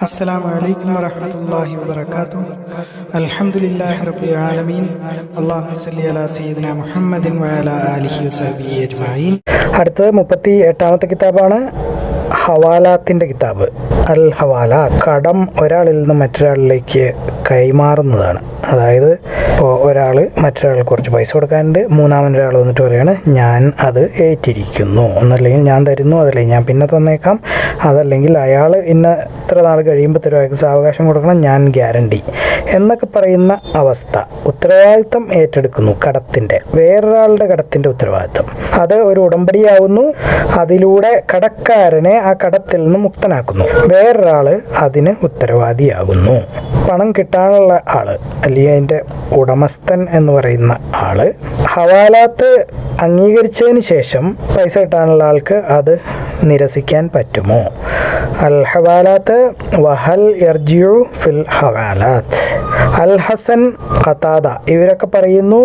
السلام عليكم ورحمة الله وبركاته الحمد لله رب العالمين اللهم صل على سيدنا محمد وعلى آله وصحبه أجمعين അടുത്തത് മുപ്പത്തി എട്ടാമത്തെ കിതാബാണ് ഹവാലാത്തിൻ്റെ കിതാബ് അൽ ഹവാലാത്ത് കടം ഒരാളിൽ നിന്ന് മറ്റൊരാളിലേക്ക് കൈമാറുന്നതാണ്. അതായത് ഇപ്പോൾ ഒരാൾ മറ്റൊരാൾക്ക് കുറച്ച് പൈസ കൊടുക്കാനുണ്ട് മൂന്നാമൻ ഒരാൾ വന്നിട്ട് പറയാണ് ഞാൻ അത് ഏറ്റിരിക്കുന്നു. ഒന്നല്ലെങ്കിൽ ഞാൻ തരുന്നു അതല്ലെങ്കിൽ ഞാൻ പിന്നെ തന്നേക്കാം. അതല്ലെങ്കിൽ അയാൾ ഇന്ന ഇത്ര നാൾ കഴിയുമ്പോൾ തരും അയാൾക്ക് സാവകാശം കൊടുക്കണം ഞാൻ ഗ്യാരണ്ടി. എന്നൊക്കെ പറയുന്ന അവസ്ഥ. ഉത്തരവാദിത്തം ഏറ്റെടുക്കുന്നു കടത്തിന്റെ വേറൊരാളുടെ കടത്തിന്റെ ഉത്തരവാദിത്തം അത് ഒരു ഉടമ്പടിയാവുന്നു അതിലൂടെ കടക്കാരനെ ആ കടത്തിൽ നിന്ന് മുക്തനാക്കുന്നു. വേറൊരാൾ അതിന് ഉത്തരവാദിയാകുന്നു. പണം കിട്ടാനുള്ള ആൾ അല്ലെങ്കിൽ അതിന്റെ ഉടമസ്ഥൻ എന്ന് പറയുന്ന ആൾ ഹവാലാത്ത് അംഗീകരിച്ചതിന് ശേഷം പൈസ കിട്ടാനുള്ള ആൾക്ക് അത് നിരസിക്കാൻ പറ്റുമോ? അൽ ഹവാലാത്ത് വഹൽ എർജിയു ഫിൽ ഹവാലാത്ത്. അൽ ഹസൻ ഖത്താദ ഇവരൊക്കെ പറയുന്നു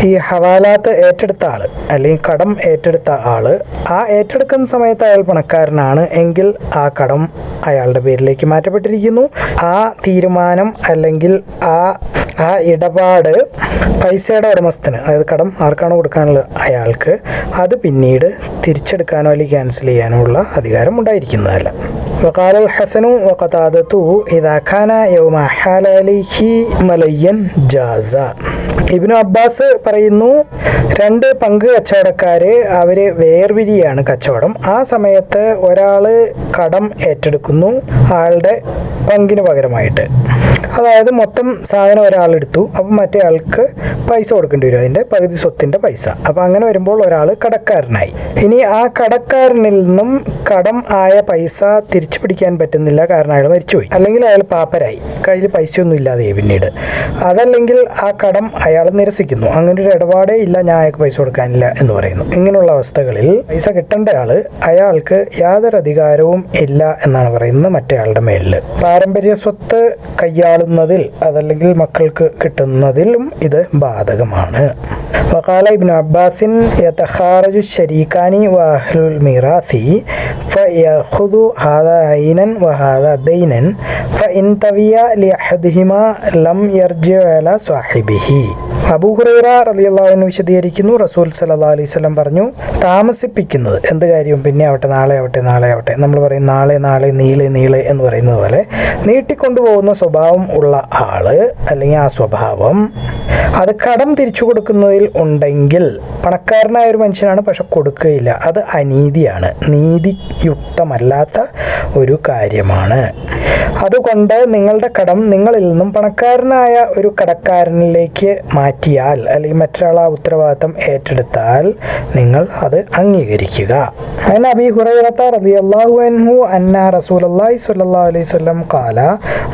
ഈ ഹവാലാത്ത് ഏറ്റെടുത്ത ആള് അല്ലെങ്കിൽ കടം ഏറ്റെടുത്ത ആള് ആ ഏറ്റെടുക്കുന്ന സമയത്ത് അയാൾ പണക്കാരനാണ് എങ്കിൽ ആ കടം അയാളുടെ പേരിലേക്ക് മാറ്റപ്പെട്ടിരിക്കുന്നു ആ തീരുമാനം അല്ലെങ്കിൽ ആ ആ ഇടപാട് പൈസയുടെ ഉടമസ്ഥന് അതായത് കടം ആർക്കാണ് കൊടുക്കാനുള്ളത് അയാൾക്ക് അത് പിന്നീട് തിരിച്ചെടുക്കാനോ അല്ലെങ്കിൽ ക്യാൻസൽ ചെയ്യാനോ ഉള്ള അധികാരം ഉണ്ടായിരിക്കുന്നതല്ല وقال الحسن وقتادته إذا كان يوم حال عليه مليا جاز ഇബിനു അബ്ബാസ് പറയുന്നു രണ്ട് പങ്ക് കച്ചവടക്കാര് അവർ വേർവിരിയാണ് കച്ചവടം. ആ സമയത്ത് ഒരാൾ കടം ഏറ്റെടുക്കുന്നു ആളുടെ പങ്കിന് പകരമായിട്ട്. അതായത് മൊത്തം സാധനം ഒരാൾ എടുത്തു. അപ്പം മറ്റേ ആൾക്ക് പൈസ കൊടുക്കേണ്ടി വരും. അതിന്റെ പകുതി സ്വത്തിന്റെ പൈസ. അപ്പം അങ്ങനെ വരുമ്പോൾ ഒരാൾ കടക്കാരനായി. ഇനി ആ കടക്കാരനിൽ നിന്നും കടം ആയ പൈസ തിരിച്ചു പിടിക്കാൻ പറ്റുന്നില്ല. കാരണം അയാൾ മരിച്ചുപോയി. അല്ലെങ്കിൽ അയാൾ പാപ്പരായി. കയ്യിൽ പൈസയൊന്നും ഇല്ലാതെ പിന്നീട്. അതല്ലെങ്കിൽ ആ കടം അയാൾ നിരസിക്കുന്നു. അങ്ങനെ ഒരു ഇടപാടേ ഇല്ല. ഞാൻ അയാൾക്ക് പൈസ കൊടുക്കാനില്ല എന്ന് പറയുന്നു. ഇങ്ങനെയുള്ള അവസ്ഥകളിൽ പൈസ കിട്ടേണ്ട ആൾ അയാൾക്ക് യാതൊരു അധികാരവും ഇല്ല എന്നാണ് പറയുന്നത് മറ്റേ ആളുടെ മേലിൽ പാരമ്പര്യ സ്വത്ത് കിട്ടുന്നതിൽ അതല്ലെങ്കിൽ മക്കൾക്ക് കിട്ടുന്നതിലും ഇത് ബാധകമാണ്. വഖാല ഇബിൻ അബ്ബാസിൻ യതഖാറജു ശരീഖാനി വഹ്ലുൽ മിറാസി ഫയഖുദു ഹാദ ഐനൻ വഹാദ ദൈനൻ ഫഇൻ തവിയ ലിഅഹദിഹിമ ലം യർജിഉ അല സാഹിബിഹി. അബൂ ഹുറൈറ റളിയല്ലാഹു വിശദീകരിക്കുന്നു. റസൂൽ സല്ലല്ലാഹു അലൈഹി വസല്ലം പറഞ്ഞു താമസിപ്പിക്കുന്നത് എന്ത് കാര്യവും? പിന്നെ ആവട്ടെ നാളെ ആവട്ടെ നാളെ ആവട്ടെ. നമ്മൾ പറയും നാളെ നാളെ നീളെ നീളെ എന്ന് പറയുന്നത് പോലെ നീട്ടിക്കൊണ്ടുപോകുന്ന സ്വഭാവം ഉള്ള ആൾ അല്ലെങ്കിൽ ആ സ്വഭാവം അത് കടം തിരിച്ചു കൊടുക്കുന്നതിൽ ഉണ്ടെങ്കിൽ പണക്കാരനായ ഒരു മനുഷ്യനാണ് പക്ഷെ കൊടുക്കുകയില്ല. അത് അനീതിയാണ്. നീതിയുക്തമല്ലാത്ത ഒരു കാര്യമാണ്. അതുകൊണ്ട് നിങ്ങളുടെ കടം നിങ്ങളിൽ നിന്നും പണക്കാരനായ ഒരു കടക്കാരനിലേക്ക് മാറ്റിയാൽ അല്ലെങ്കിൽ മറ്റൊരാൾ ആ ഉത്തരവാദിത്തം ഏറ്റെടുത്താൽ നിങ്ങൾ അത് അംഗീകരിക്കുക. അതിന് അബി അൻഹു അന്ന റസൂലുള്ളാഹി സ്വല്ലല്ലാഹു അലൈഹി വസല്ലം ഖാല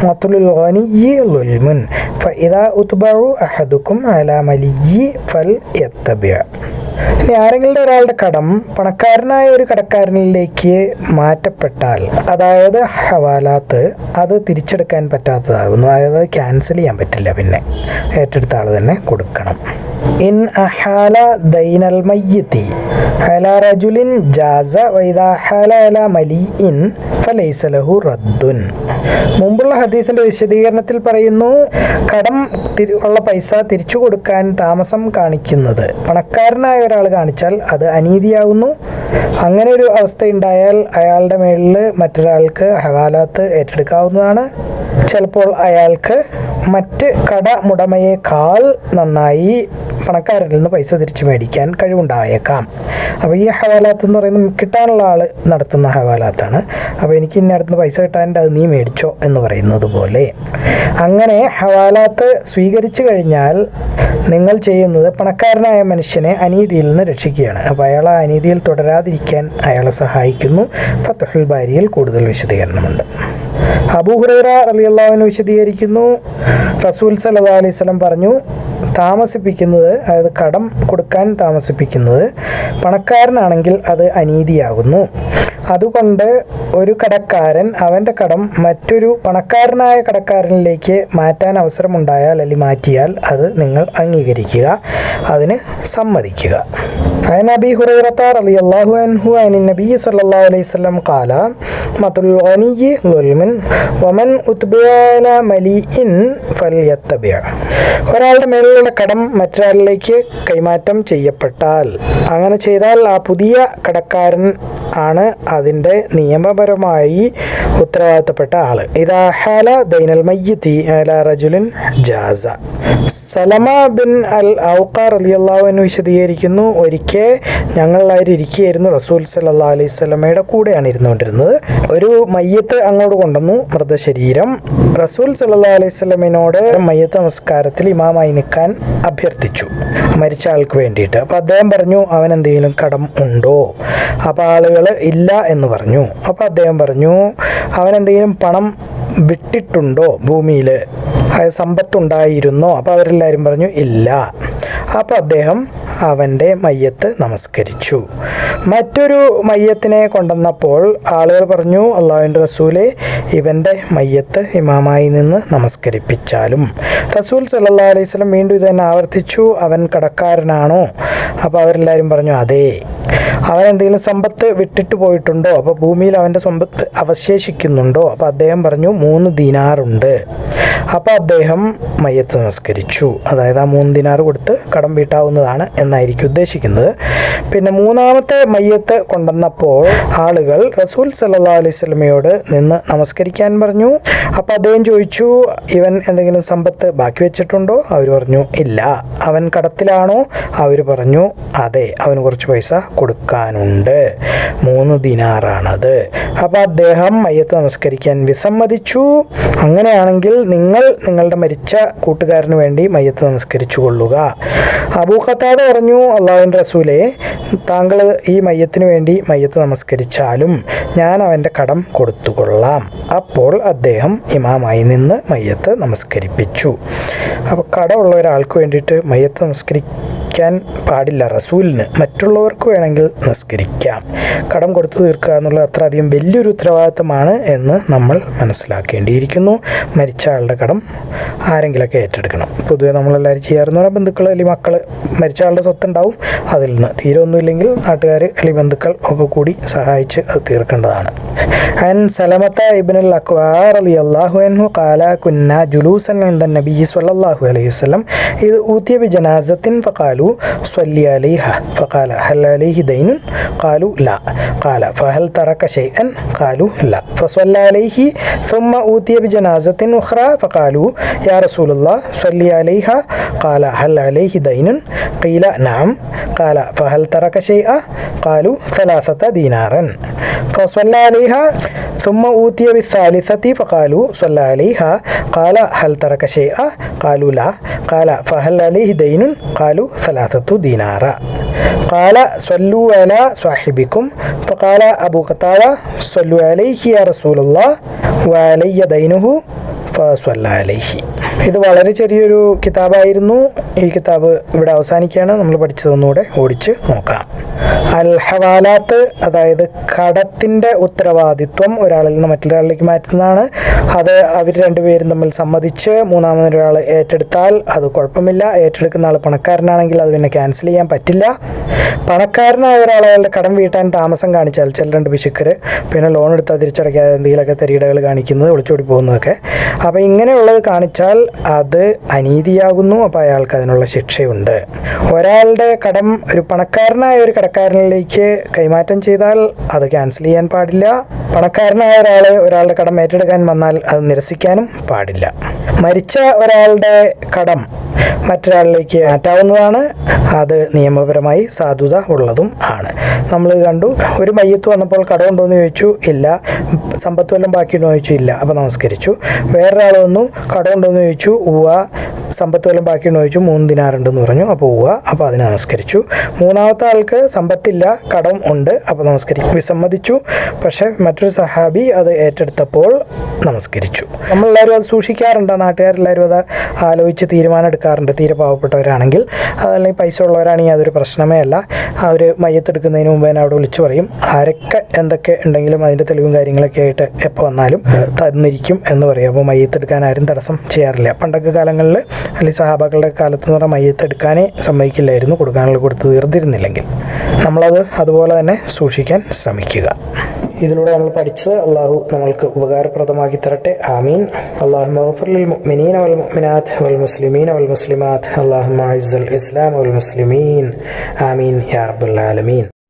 മത്തുലുൽ ഫഇദാ ഉത്ബഉ അഹദുക്കും അലാ ഫൽ യത്തബിഅ ഇനി ആരെങ്കിലും ഒരാളുടെ കടം പണക്കാരനായ ഒരു കടക്കാരനിലേക്ക് മാറ്റപ്പെട്ടാൽ അതായത് ഹവാലാത്ത് അത് തിരിച്ചെടുക്കാൻ പറ്റാത്തതാകുന്നു. അതായത് ക്യാൻസൽ ചെയ്യാൻ പറ്റില്ല പിന്നെ. ഏറ്റെടുത്ത ആൾ തന്നെ കൊടുക്കണം. ഇൻ അഹാല ദൈനൽ ഹല ജാസ ഫലൈസ ലഹു റദ്ദുൻ. മുമ്പുള്ള ഹദീസിന്റെ വിശദീകരണത്തിൽ പറയുന്നു കടം ഉള്ള പൈസ തിരിച്ചു കൊടുക്കാൻ താമസം കാണിക്കുന്നത്. പണക്കാരനായ ഒരാൾ കാണിച്ചാൽ അത് അനീതിയാകുന്നു അങ്ങനെ ഒരു അവസ്ഥ ഉണ്ടായാൽ അയാളുടെ മേളിൽ മറ്റൊരാൾക്ക് ഹവാലാത്ത് ഏറ്റെടുക്കാവുന്നതാണ്. ചിലപ്പോൾ അയാൾക്ക് മറ്റ് കട കടമുടമയേക്കാൾ നന്നായി പണക്കാരിൽ നിന്ന് പൈസ തിരിച്ചു മേടിക്കാൻ കഴിവുണ്ടായേക്കാം. അപ്പോൾ ഈ ഹവാലാത്ത് എന്ന് പറയുന്നത് കിട്ടാനുള്ള ആൾ നടത്തുന്ന ഹവാലാത്താണ്. അപ്പോൾ എനിക്ക് ഇന്ന അടുത്ത് പൈസ കിട്ടാനുണ്ട് അത് നീ മേടിച്ചോ എന്ന് പറയുന്നത് പോലെ. അങ്ങനെ ഹവാലാത്ത് സ്വീകരിച്ചു കഴിഞ്ഞാൽ നിങ്ങൾ ചെയ്യുന്നത് പണക്കാരനായ മനുഷ്യനെ അനീതിയിൽ നിന്ന് രക്ഷിക്കുകയാണ്. അപ്പോൾ അയാൾ ആ അനീതിയിൽ തുടരാതിരിക്കാൻ അയാളെ സഹായിക്കുന്നു. ഫത്തുഹുൽ ബാരിയിൽ കൂടുതൽ വിശദീകരണമുണ്ട്. അബൂഹുറൈറ റളിയല്ലാഹു അൻഹു വിശദീകരിക്കുന്നു. റസൂൽ സല്ലല്ലാഹു അലൈഹി വസല്ലം പറഞ്ഞു താമസിപ്പിക്കുന്നത് അതായത് കടം കൊടുക്കാൻ താമസിപ്പിക്കുന്നത് പണക്കാരനാണെങ്കിൽ അത് അനീതിയാകുന്നു. അതുകൊണ്ട് ഒരു കടക്കാരൻ അവൻ്റെ കടം മറ്റൊരു പണക്കാരനായ കടക്കാരനിലേക്ക് മാറ്റാൻ അവസരമുണ്ടായാൽ അല്ലെങ്കിൽ മാറ്റിയാൽ അത് നിങ്ങൾ അംഗീകരിക്കുക അതിന് സമ്മതിക്കുക عن أبي هريرة رضي الله عنه عن النبي صلى الله عليه وسلم قال مثل الغني ظلم ومن أتبع على مليء فليتبع ഒരാളുടെ മേലുള്ള കടം മറ്റൊരാളിലേക്ക് കൈമാറ്റം ചെയ്യപ്പെട്ടാൽ അങ്ങനെ ചെയ്താൽ ആ പുതിയ കടക്കാരൻ ആണ് അതിന്റെ നിയമപരമായി ഉത്തരവാദിത്തപ്പെട്ട ആൾ. ഇതാ ഹാല ദൈനൽ മയ്യത്തി അല റജുലിൻ ജാസ. സലമ ബിൻ അൽ ഔക്കാർ അലി അള്ളാഹുവിന് വിശദീകരിക്കുന്നു ഒരിക്കൽ ഞങ്ങളാരും ഇരിക്കുകയായിരുന്നു റസൂൽ സല്ലാ അലൈഹി സ്വലമയുടെ കൂടെയാണ് ഇരുന്നുകൊണ്ടിരുന്നത്. ഒരു മയ്യത്ത് അങ്ങോട്ട് കൊണ്ടുവന്നു മൃതശരീരം. റസൂൽ സല്ലാ അലൈഹി സ്വലമിനോട് മയ്യത്ത് നമസ്കാരത്തിൽ ഇമാമായി നിൽക്കാൻ അഭ്യർത്ഥിച്ചു മരിച്ച ആൾക്ക് വേണ്ടിയിട്ട്. അപ്പോൾ അദ്ദേഹം പറഞ്ഞു അവൻ എന്തെങ്കിലും കടം ഉണ്ടോ? അപ്പോൾ ആളുകൾ ഇല്ല എന്ന് പറഞ്ഞു. അപ്പോൾ അദ്ദേഹം പറഞ്ഞു അവൻ എന്തെങ്കിലും പണം വിട്ടിട്ടുണ്ടോ ഭൂമിയിൽ സമ്പത്തുണ്ടായിരുന്നോ? അപ്പോൾ അവരെല്ലാവരും പറഞ്ഞു ഇല്ല. അപ്പോൾ അദ്ദേഹം അവന്റെ മയ്യത്ത് നമസ്കരിച്ചു. മറ്റൊരു മയ്യത്തിനെ കൊണ്ടുവന്നപ്പോൾ ആളുകൾ പറഞ്ഞു അള്ളാഹുവിന്റെ റസൂലെ ഇവന്റെ മയ്യത്ത് ഇമാമായി നിന്ന് നമസ്കരിപ്പിച്ചാലും. റസൂൽ സല്ലാ അലൈഹി സ്വലം വീണ്ടും ഇത് തന്നെ ആവർത്തിച്ചു അവൻ കടക്കാരനാണോ? അപ്പോൾ അവരെല്ലാവരും പറഞ്ഞു അതെ അവൻ എന്തെങ്കിലും സമ്പത്ത് വിട്ടിട്ട് പോയിട്ടുണ്ടോ? അപ്പോൾ ഭൂമിയിൽ അവന്റെ സമ്പത്ത് അവശേഷിക്കുന്നുണ്ടോ? അപ്പോൾ അദ്ദേഹം പറഞ്ഞു മൂന്ന് ദിനാറുണ്ട് അപ്പോൾ അദ്ദേഹം മയ്യത്ത് നമസ്കരിച്ചു. അതായത് ആ മൂന്ന് ദിനാറ് കൊടുത്ത് കടം വീട്ടാവുന്നതാണ് എന്നായിരിക്കും ഉദ്ദേശിക്കുന്നത്. പിന്നെ മൂന്നാമത്തെ മയ്യത്ത് കൊണ്ടുവന്നപ്പോൾ ആളുകൾ റസൂൽ സല്ലാ അലൈഹി നിന്ന് നമസ്കരിക്കാൻ പറഞ്ഞു. അപ്പോൾ അദ്ദേഹം ചോദിച്ചു ഇവൻ എന്തെങ്കിലും സമ്പത്ത് ബാക്കി വെച്ചിട്ടുണ്ടോ? അവർ പറഞ്ഞു ഇല്ല. അവൻ കടത്തിലാണോ? അവർ പറഞ്ഞു അതെ അവന് കുറച്ച് പൈസ കൊടുക്കാനുണ്ട്. മൂന്ന് ദിനാറാണത്. അപ്പോൾ അദ്ദേഹം മയ്യത്ത് നമസ്കരിക്കാൻ വിസമ്മതിച്ചു. അങ്ങനെയാണെങ്കിൽ നിങ്ങൾ നിങ്ങളുടെ മരിച്ച കൂട്ടുകാരന് വേണ്ടി മയ്യത്ത് നമസ്കരിച്ചു കൊള്ളുക അബൂ ഖത്താദ പറഞ്ഞു അള്ളാഹുൻ റസൂലെ താങ്കൾ ഈ മയ്യത്തിന് വേണ്ടി മയ്യത്ത് നമസ്കരിച്ചാലും ഞാൻ അവന്റെ കടം കൊടുത്തുകൊള്ളാം. അപ്പോൾ അദ്ദേഹം ഇമാമായി നിന്ന് മയ്യത്ത് നമസ്കരിപ്പിച്ചു. അപ്പോൾ കടമുള്ള ഒരാൾക്ക് വേണ്ടിയിട്ട് മയ്യത്ത് നമസ്കരിക്കാൻ പാടില്ല റസൂലിന് മറ്റുള്ളവർക്ക് വേണമെങ്കിൽ നിസ്കരിക്കാം. കടം കൊടുത്തു തീർക്കുക എന്നുള്ളത് അത്ര അധികം വലിയൊരു ഉത്തരവാദിത്തമാണ് എന്ന് നമ്മൾ മനസ്സിലാക്കേണ്ടിയിരിക്കുന്നു. മരിച്ച ആളുടെ കടം ആരെങ്കിലൊക്കെ ഏറ്റെടുക്കണം. പൊതുവെ നമ്മളെല്ലാവരും ചെയ്യാറെന്ന് പറഞ്ഞാൽ ബന്ധുക്കൾ അല്ലെങ്കിൽ മക്കൾ മരിച്ച ആളുടെ സ്വത്തുണ്ടാവും. അതിൽ നിന്ന് തീരെ ഒന്നുമില്ലെങ്കിൽ നാട്ടുകാർ അല്ലെങ്കിൽ ബന്ധുക്കൾ ഒക്കെ കൂടി സഹായിച്ച് അത് തീർക്കേണ്ടതാണ്. عن سلمة ابن الأكوار رضي الله عنه قال كنا جلوسا عند النبي صلى الله عليه وسلم إذ أوتي بجنازة فقالوا صلي عليها فقال هل عليه دين قالوا لا قال فهل ترك شيئا قالوا لا فصلى عليه ثم أوتي بجنازة أخرى فقالوا يا رسول الله صلي عليها قال هل عليه دين قيل نعم قال فهل ترك شيئا قالوا ثلاثة دينارا فصلى عليها ثم أوتي بالثالثة فقالوا صلى عليها. قال هل ترك شيئا؟ قالوا لا. قال فهل عليه دين؟ قالوا ثلاثة دينار. قال صلوا على صاحبكم. فقال أبو قتادة صلوا عليه يا رسول الله وعلي دينه فصلى عليه. ഇത് വളരെ ചെറിയൊരു കിതാബായിരുന്നു. ഈ കിതാബ് ഇവിടെ അവസാനിക്കുകയാണ്. നമ്മൾ പഠിച്ചതൊന്നുകൂടെ ഓടിച്ച് നോക്കാം. അൽ ഹവാലാത്ത് അതായത് കടത്തിന്റെ ഉത്തരവാദിത്വം ഒരാളിൽ നിന്ന് മറ്റൊരാളിലേക്ക് മാറ്റുന്നതാണ്. അത് അവർ രണ്ടുപേരും തമ്മിൽ സമ്മതിച്ച് മൂന്നാമതൊരാൾ ഏറ്റെടുത്താൽ അത് കുഴപ്പമില്ല. ഏറ്റെടുക്കുന്ന ആൾ പണക്കാരനാണെങ്കിൽ അത് പിന്നെ ക്യാൻസൽ ചെയ്യാൻ പറ്റില്ല. പണക്കാരനായ ഒരാൾ അയാളുടെ കടം വീട്ടാൻ താമസം കാണിച്ചാൽ ചില രണ്ട് പിശുക്കർ പിന്നെ ലോൺ എടുത്താൽ തിരിച്ചടയ്ക്കാതെ എന്തെങ്കിലുമൊക്കെ തെരീടകൾ കാണിക്കുന്നത് ഒളിച്ചോടി പോകുന്നതൊക്കെ. അപ്പോൾ ഇങ്ങനെയുള്ളത് കാണിച്ചാൽ അത് അനീതിയാകുന്നു അപ്പോൾ അയാൾക്ക് അതിനുള്ള ശിക്ഷയുണ്ട്. ഒരാളുടെ കടം ഒരു പണക്കാരനായ ഒരു കടക്കാരനിലേക്ക് കൈമാറ്റം ചെയ്താൽ അത് ക്യാൻസൽ ചെയ്യാൻ പാടില്ല. പണക്കാരനായ ഒരാൾ ഒരാളുടെ കടം ഏറ്റെടുക്കാൻ വന്നാൽ അത് നിരസിക്കാനും പാടില്ല. മരിച്ച ഒരാളുടെ കടം മറ്റൊരാളിലേക്ക് മാറ്റാവുന്നതാണ്. അത് നിയമപരമായി സാധുത ഉള്ളതും ആണ്. നമ്മൾ കണ്ടു ഒരു മയ്യത്ത് വന്നപ്പോൾ കടമുണ്ടോ എന്ന് ചോദിച്ചു ഇല്ല. സമ്പത്ത് വല്ലതും ബാക്കിയുണ്ടോ? ചോദിച്ചു ഇല്ല. അപ്പോൾ നമസ്കരിച്ചു. വേറൊരാൾ വന്നു കടമുണ്ടോ എന്ന് ചോദിച്ചു ഉവ്വ. സമ്പത്ത് വല്ലതും ബാക്കിയുണ്ടോ ചോദിച്ചു. മൂന്ന് ദിനാറുണ്ടെന്ന് പറഞ്ഞു. അപ്പോൾ പോവുക. അപ്പോൾ അതിനെ നമസ്കരിച്ചു. മൂന്നാമത്തെ ആൾക്ക് സമ്പത്തില്ല കടം ഉണ്ട്. അപ്പോൾ നമസ്കരിക്കും. വിസമ്മതിച്ചു. പക്ഷേ മറ്റൊരു സഹാബി അത് ഏറ്റെടുത്തപ്പോൾ നമസ്കരിച്ചു. നമ്മളെല്ലാവരും അത് സൂക്ഷിക്കാറുണ്ട്. നാട്ടുകാരെല്ലാവരും അത് ആലോചിച്ച് തീരുമാനം എടുക്കാറുണ്ട്. തീരെ പാവപ്പെട്ടവരാണെങ്കിൽ അതല്ലെങ്കിൽ പൈസ ഉള്ളവരാണെങ്കിൽ അതൊരു പ്രശ്നമേ അല്ല. അവർ മയ്യത്തെടുക്കുന്നതിന് മുമ്പ് തന്നെ അവിടെ വിളിച്ചു പറയും. ആരൊക്കെ എന്തൊക്കെ ഉണ്ടെങ്കിലും അതിന്റെ തെളിവും കാര്യങ്ങളൊക്കെ ആയിട്ട് എപ്പോൾ വന്നാലും തന്നിരിക്കും എന്ന് പറയും. അപ്പോൾ മയ്യത്തെടുക്കാൻ ആരും തടസ്സം ചെയ്യാറില്ല. പണ്ടൊക്കെ കാലങ്ങളിൽ അല്ലെങ്കിൽ സഹാബാക്കളുടെ കാലത്ത് എന്ന് പറഞ്ഞാൽ മയ്യത്തെടുക്കാനേ സമ്മതിക്കില്ലായിരുന്നു കൊടുക്കാനുള്ള കൊടുത്ത് തീർന്നിരുന്നില്ലെങ്കിൽ. നമ്മളത് അതുപോലെ തന്നെ സൂക്ഷിക്കാൻ ശ്രമിക്കുക. ഇതിലൂടെ നമ്മൾ പഠിച്ചത് അള്ളാഹു നമ്മൾക്ക് ഉപകാരപ്രദമാക്കി തരട്ടെ. ആമീൻ. അള്ളാഹു മഗ്ഫിറിൽ മുഅ്മിനീന വൽ മുഅ്മിനാത്ത് വൽ മുസ്ലിമീന വൽ മുസ്ലിമാത്ത്. അള്ളാഹു അഇസ്സൽ ഇസ്ലാം വൽ മുസ്ലിമീൻ. ആമീൻ. യാ റബ്ബൽ ആലമീൻ.